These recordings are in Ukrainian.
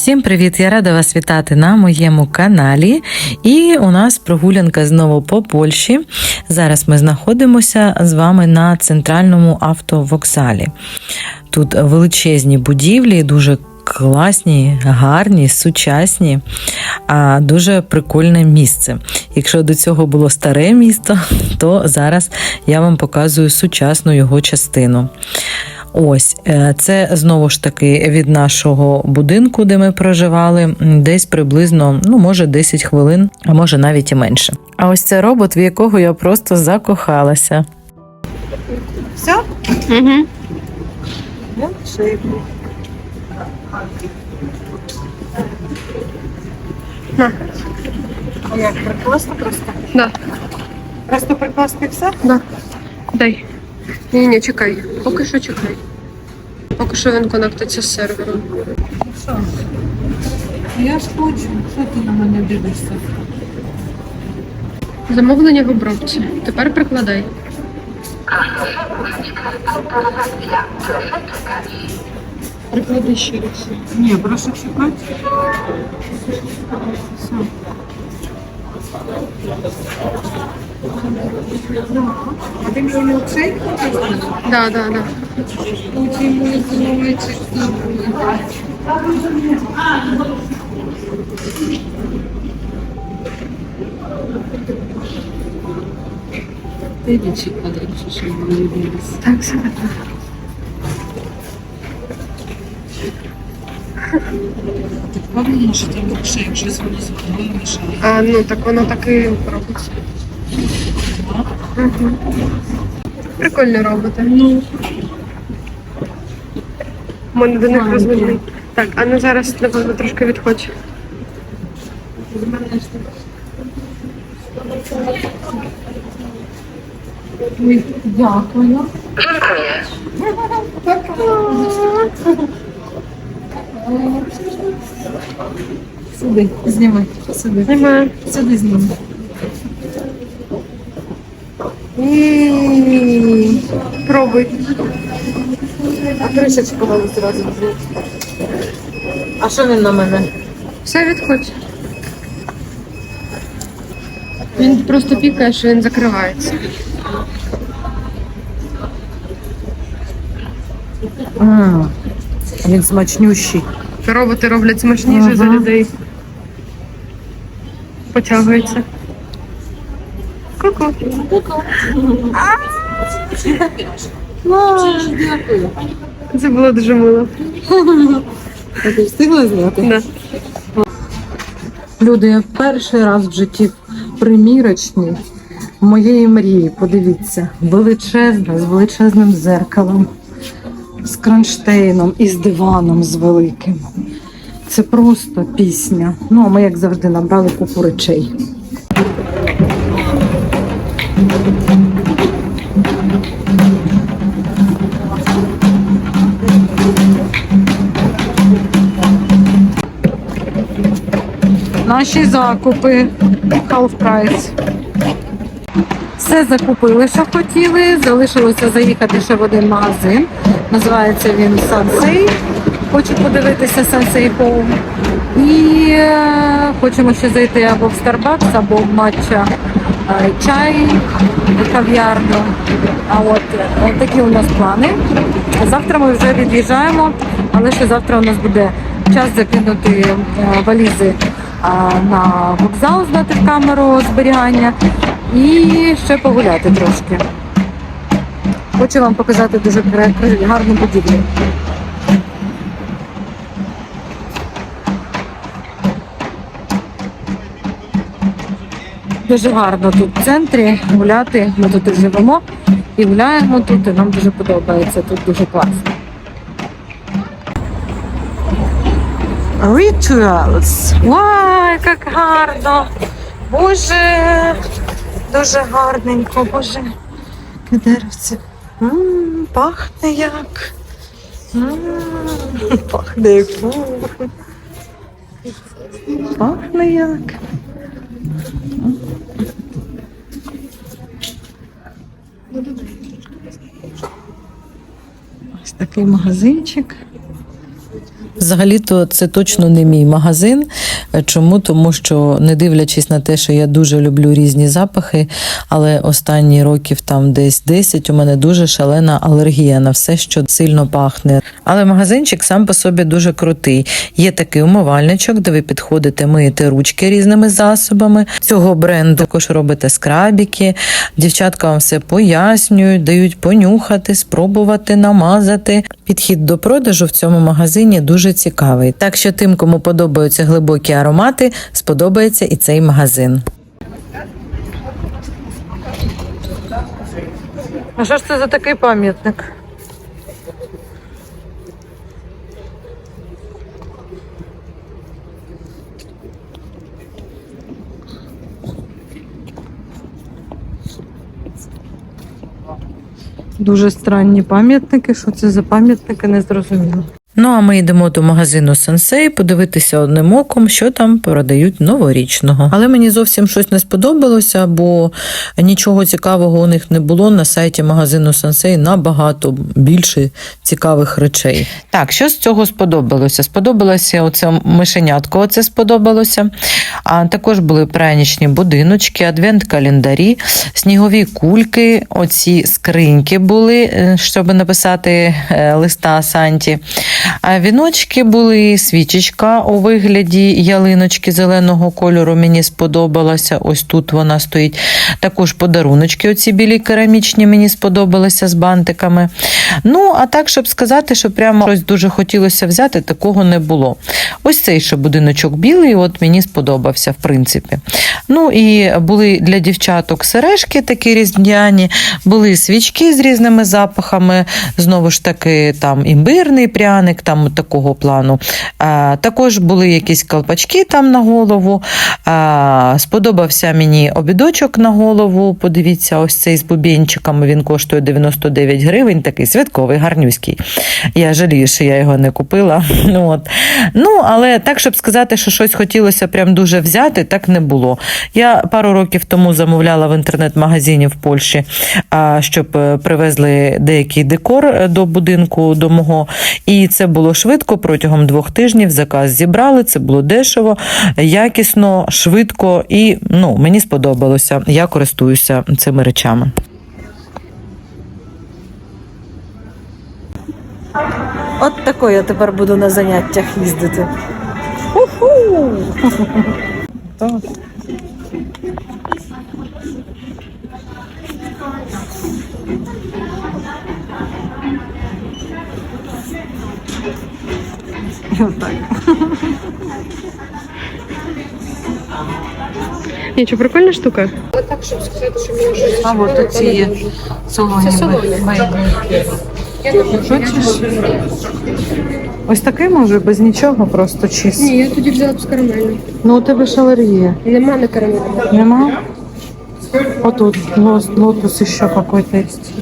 Всім привіт! Я рада вас вітати на моєму каналі. І у нас прогулянка знову по Польщі. Зараз ми знаходимося з вами на центральному автовокзалі. Тут величезні будівлі, дуже класні, гарні, сучасні, а дуже прикольне місце. Якщо до цього було старе місто, то зараз я вам показую сучасну його частину. Ось е, це знову ж таки від нашого будинку, де ми проживали, десь приблизно, ну може 10 хвилин, а може навіть і менше. А ось це робот, в якого я просто закохалася. Все? Угу. На. Як прекрасно просто. Да, Просто прекрасно і все. да. Дай. Ні, ні, чекай. Поки що чекай. Поки що він конектиться з сервером. Я ж хочу, що ти на мене дивишся? Замовлення в обробці. Тепер прикладай. Приклади ще раз. Ні, прошу чекати. А ти мені мілкшейк Да, да, да. Тидячи подальше, що вони дивилися. Так, себе. Ти впевнена, що це мілкшейк, щось воно мішає. А, ну так воно так і робиться. Угу. Прикольні роботи. Ну, мене до них Ага. Так, а ну зараз, напевно, трошки відходь. дякую. Сюди, зніми, сюди. Знімаю. Сюди зніми. Ні. Пробуй. А кришечку вам зразу. А що він на мене? Все відходь. Він просто пікає, що він закривається. А, він смачнющий. Роботи роблять смачніше Ага. за людей. Потягується. Ку-ку. Дякую. Це було дуже мило. А ти встигла зняти? Да. Люди, я перший раз в житті в примірочній моєї мрії. Подивіться, величезна, з величезним зеркалом, з кронштейном і з диваном з великим. Це просто пісня. Ну, а ми, як завжди, набрали купу речей. Наші закупи half price. Все закупили, що хотіли. Залишилося заїхати ще в один магазин. Називається він Сансей. Хочу подивитися Сансей Home. І е, хочемо ще зайти або в Starbucks, або в матча е, чай, кав'ярню. А от, от такі у нас плани. Завтра ми вже від'їжджаємо, але ще завтра у нас буде час закинути е, валізи на вокзал, здати в камеру зберігання і ще погуляти трошки. Хочу вам показати дуже гарну будівлю. Дуже гарно тут в центрі гуляти. Ми тут живемо і гуляємо тут, і нам дуже подобається. Тут дуже класно. Rituals. Вай, як гарно! Боже, дуже гарненько, боже. М, Пахне як. М, Пахне як. Пахне як. Ось такий магазинчик. Взагалі-то це точно не мій магазин. Чому? Тому що, не дивлячись на те, що я дуже люблю різні запахи, але останні років там десь 10 у мене дуже шалена алергія на все, що сильно пахне. Але магазинчик сам по собі дуже крутий. Є такий умивальничок, де ви підходите, миєте ручки різними засобами. Цього бренду також робите скрабіки. Дівчатка вам все пояснюють, дають понюхати, спробувати, намазати. Підхід до продажу в цьому магазині дуже цікавий. Так що тим, кому подобаються глибокі аромати, сподобається і цей магазин. А що ж це за такий пам'ятник? Дуже странні пам'ятники. Що це за пам'ятники, не зрозуміло. Ну а ми йдемо до магазину Сенсей подивитися одним оком, що там продають новорічного. Але мені зовсім щось не сподобалося, бо нічого цікавого у них не було на сайті магазину Сенсей набагато більше цікавих речей. Так, що з цього сподобалося? Сподобалося оце мишенятко, оце сподобалося. А також були прянічні будиночки, адвент-календарі, снігові кульки, оці скриньки були, е, щоб написати е, листа Санті. Віночки були, свічечка у вигляді ялиночки зеленого кольору мені сподобалася. Ось тут вона стоїть. Також подаруночки, оці білі керамічні, мені сподобалися з бантиками. Ну, а так, щоб сказати, що прямо щось дуже хотілося взяти, такого не було. Ось цей ще будиночок білий, от мені сподобався, в принципі. Ну і були для дівчаток сережки такі різдвяні, були свічки з різними запахами. Знову ж таки, там імбирний пряник, там такого плану. Також були якісь колпачки там на голову. Сподобався мені обідочок на голову. Подивіться, ось цей з бубінчиками. Він коштує 99 гривень, такий святковий, гарнюський. Я жалію, що я його не купила. Ну, от. ну, але так, щоб сказати, що щось хотілося прям дуже взяти, так не було. Я пару років тому замовляла в інтернет-магазині в Польщі, щоб е, привезли деякий декор е, до будинку до мого. І це було швидко протягом двох тижнів. Заказ зібрали. Це було дешево, якісно, швидко і ну, мені сподобалося. Я користуюся цими речами. От такою я тепер буду на заняттях їздити. Уху! Так. Ні, чи прикольна штука? Але так, щоб сказати, що мені щось. А от оці є солоні Це солоні. Хочеш? Ось такий може без нічого, просто чисто. Ні, я тоді взяла б з карамелю. Ну у тебе ж алергія. Нема на карамелі. Нема? Отут лос- лотос ще какой-то есть.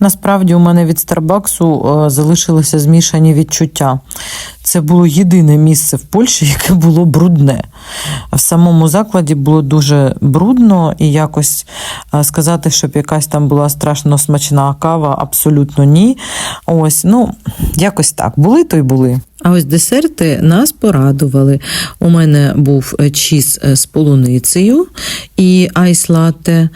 Насправді у мене від Старбаксу е, залишилися змішані відчуття. Це було єдине місце в Польщі, яке було брудне. В самому закладі було дуже брудно і якось е, сказати, щоб якась там була страшно смачна кава, абсолютно ні. Ось, ну, якось так. Були, то й були. А ось десерти нас порадували. У мене був е, чіз е, з полуницею і айс-латте,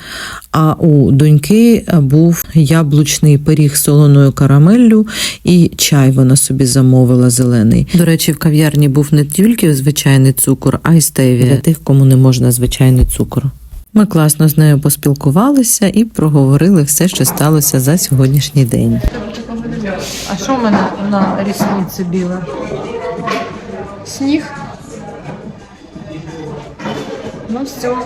а у доньки е, був яблучний пиріг з солоною карамеллю і чай вона собі замовила зелений. До речі, в кав'ярні був не тільки звичайний цукор, а й стевія для тих, кому не можна звичайний цукор. Ми класно з нею поспілкувалися і проговорили все, що сталося за сьогоднішній день. А що в мене на рісниці біле? Сніг. Ну все.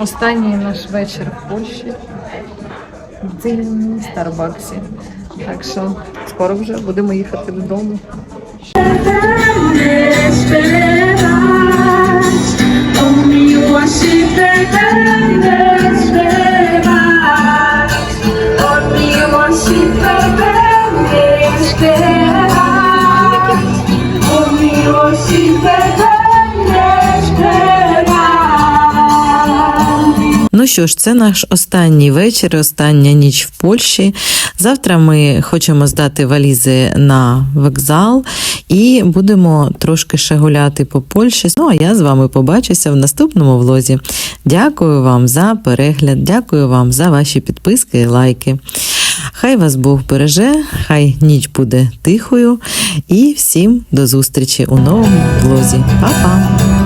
Останній наш вечір в Польщі. В Старбаксі. Так що скоро вже будемо їхати додому. O miłości będę śpiewać що ж, це наш останній вечір, остання ніч в Польщі. Завтра ми хочемо здати валізи на вокзал і будемо трошки ще гуляти по Польщі. Ну а я з вами побачуся в наступному влозі. Дякую вам за перегляд, дякую вам за ваші підписки і лайки. Хай вас Бог береже, хай ніч буде тихою. І всім до зустрічі у новому влозі. Па-па!